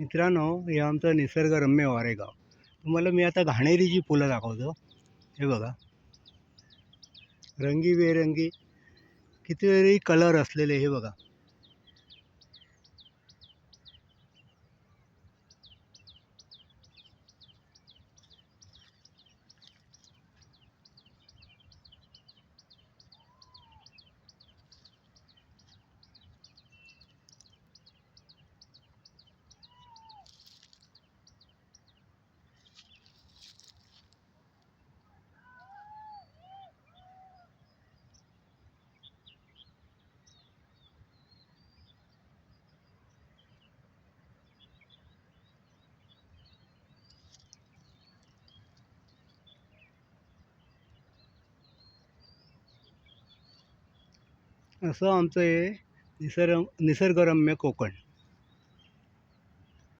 मित्रांनो हे आमचं निसर्गरम्य वारेगाव. तुम्हाला मी आता घाणेरीची फुलं दाखवतो. हे बघा. रंगीबेरंगी कितीतरी कलर असलेले हे बघा. असं आमचं हे निसर्ग निसर्गरम्य कोकण.